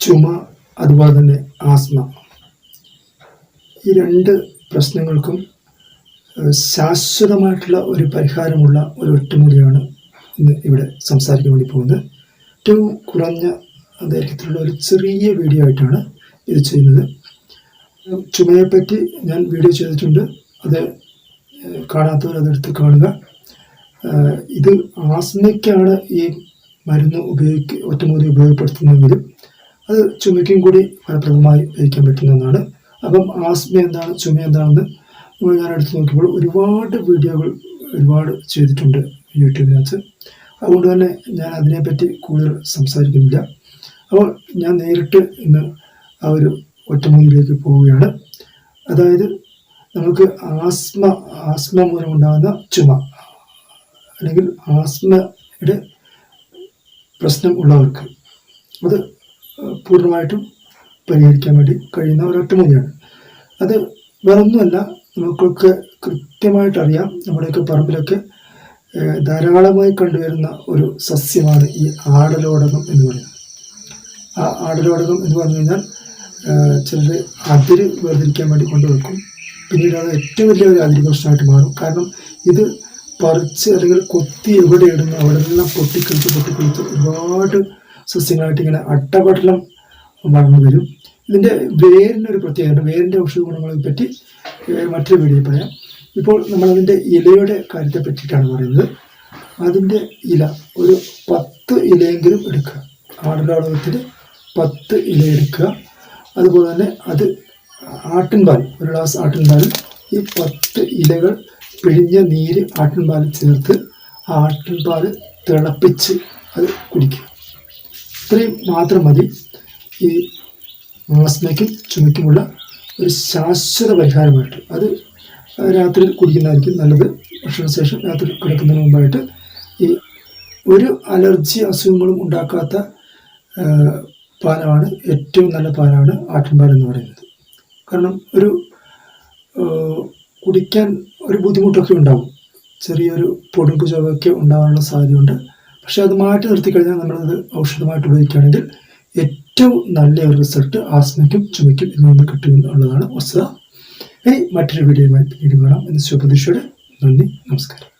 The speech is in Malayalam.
ചുമ അതുപോലെ തന്നെ ആസ്മ. ഈ രണ്ട് പ്രശ്നങ്ങൾക്കും ശാശ്വതമായിട്ടുള്ള ഒരു പരിഹാരമുള്ള ഒരു ഒറ്റമൂലിയാണ് ഇന്ന് ഇവിടെ സംസാരിക്കാൻ വേണ്ടി പോകുന്നത്. ഏറ്റവും കുറഞ്ഞ ദൈർഘ്യത്തിലുള്ള ഒരു ചെറിയ വീഡിയോ ആയിട്ടാണ് ഇത് ചെയ്യുന്നത്. ചുമയെപ്പറ്റി ഞാൻ വീഡിയോ ചെയ്തിട്ടുണ്ട്. അത് കാണാത്തവർ അതെടുത്ത് കാണുക. ഇത് ആസ്മയ്ക്കാണ് ഈ മരുന്ന് ഉപയോഗിക്ക ഒറ്റമൂലി ഉപയോഗപ്പെടുത്തുന്നതെങ്കിലും അത് ചുമയ്ക്കും കൂടി ഫലപ്രദമായി ഉപയോഗിക്കാൻ പറ്റുന്ന ഒന്നാണ്. അപ്പം ആസ്മ എന്താണ് ചുമ എന്താണെന്ന് ഞാൻ എടുത്ത് നോക്കിയപ്പോൾ ഒരുപാട് വീഡിയോകൾ ഒരുപാട് ചെയ്തിട്ടുണ്ട് യൂട്യൂബിനകത്ത്. അതുകൊണ്ട് തന്നെ ഞാൻ അതിനെപ്പറ്റി കൂടുതൽ സംസാരിക്കുന്നില്ല. അപ്പോൾ ഞാൻ നേരിട്ട് ഇന്ന് ആ ഒരു ഒറ്റമൂലിയിലേക്ക് പോവുകയാണ്. അതായത് നമുക്ക് ആസ്മ ആസ്മ മൂലമുണ്ടാകുന്ന ചുമ അല്ലെങ്കിൽ ആസ്മയുടെ പ്രശ്നം ഉള്ളവർക്ക്. അത് പൂർണമായിട്ടും പരിഹരിക്കാൻ വേണ്ടി കഴിയുന്ന ഒരൊറ്റമൂലിയാണ് അത് വേറൊന്നുമല്ല നമുക്കൊക്കെ കൃത്യമായിട്ട് അറിയാം നമ്മുടെയൊക്കെ പറമ്പിലൊക്കെ ധാരാളമായി കണ്ടുവരുന്ന ഒരു സസ്യമാണ് ഈ ആടലോടകം എന്ന് പറയുന്നത്. ആ ആടലോടകം എന്ന് പറഞ്ഞു കഴിഞ്ഞാൽ ചിലർ അതിര് വേർതിരിക്കാൻ വേണ്ടി കൊണ്ടുവെക്കും. പിന്നീട് അത് ഏറ്റവും വലിയ ഒരു അതിര് പ്രശ്നമായിട്ട് മാറും. കാരണം ഇത് പറിച്ച് അല്ലെങ്കിൽ കൊത്തി എവിടെ ഇടുന്നു അവിടെ എല്ലാം പൊട്ടിക്കളിച്ച് പൊട്ടിക്കളിച്ച് ഒരുപാട് സസ്യങ്ങളായിട്ട് ഇങ്ങനെ അട്ടപടലം വളർന്നു വരും. ഇതിന്റെ വേരിനൊരു പ്രത്യേകത വേരിന്റെ ഔഷധ ഗുണങ്ങളെ പറ്റി മറ്റൊരു വീഡിയോ പറയാം. ഇപ്പോൾ നമ്മളതിന്റെ ഇലയുടെ കാര്യത്തെ പറ്റിയിട്ടാണ് പറയുന്നത്. അതിന്റെ ഇല ഒരു പത്ത് ഇലയെങ്കിലും എടുക്കുക. ആടലോളകത്തിൽ പത്ത് ഇല എടുക്കുക. അതുപോലെ തന്നെ അത് ആട്ടിൻപാൽ ഒരു ഗ്ലാസ് ആട്ടിൻപാൽ ഈ പത്ത് ഇലകൾ പിഴിഞ്ഞ നീര് ആട്ടിൻപാൽ ചേർത്ത് ആട്ടിൻപാൽ തിളപ്പിച്ച് അത് കുടിക്കുക. ഇത്രയും മാത്രം മതി. ഈ ആസ്മയ്ക്കും ചുമയ്ക്കുമുള്ള ഒരു ശാശ്വത പരിഹാരമായിട്ട്. അത് രാത്രി കുടിക്കുന്നതായിരിക്കും നല്ലത്. ഭക്ഷണശേഷം രാത്രി കിടക്കുന്നതിന് മുമ്പായിട്ട് ഈ ഒരു അലർജി അസുഖങ്ങളും ഉണ്ടാക്കാത്ത പാലാണ് ഏറ്റവും നല്ല പാലാണ് ആട്ടിൻപാൽ എന്ന് പറയുന്നത്. കാരണം ഒരു കുടിക്കാൻ ഒരു ബുദ്ധിമുട്ടൊക്കെ ഉണ്ടാവും. ചെറിയൊരു പൊടുക്കു ചുവയൊക്കെ ഉണ്ടാകാനുള്ള സാധ്യതയുണ്ട്. പക്ഷെ അത് മാറ്റി നിർത്തി കഴിഞ്ഞാൽ നമ്മളത് ഔഷധമായിട്ട് ഉപയോഗിക്കുകയാണെങ്കിൽ ഏറ്റവും നല്ല ഒരു റിസൾട്ട് ആസ്മയ്ക്കും ചുമയ്ക്കും ഇതിൽ നിന്ന് കിട്ടുമെന്നുള്ളതാണ് വസ്തുത. ഇനി മറ്റൊരു വീഡിയോയുമായി പിന്നീട് കാണാം. എന്ന് ശുഭപ്രതീക്ഷയോടെ നന്ദി നമസ്കാരം.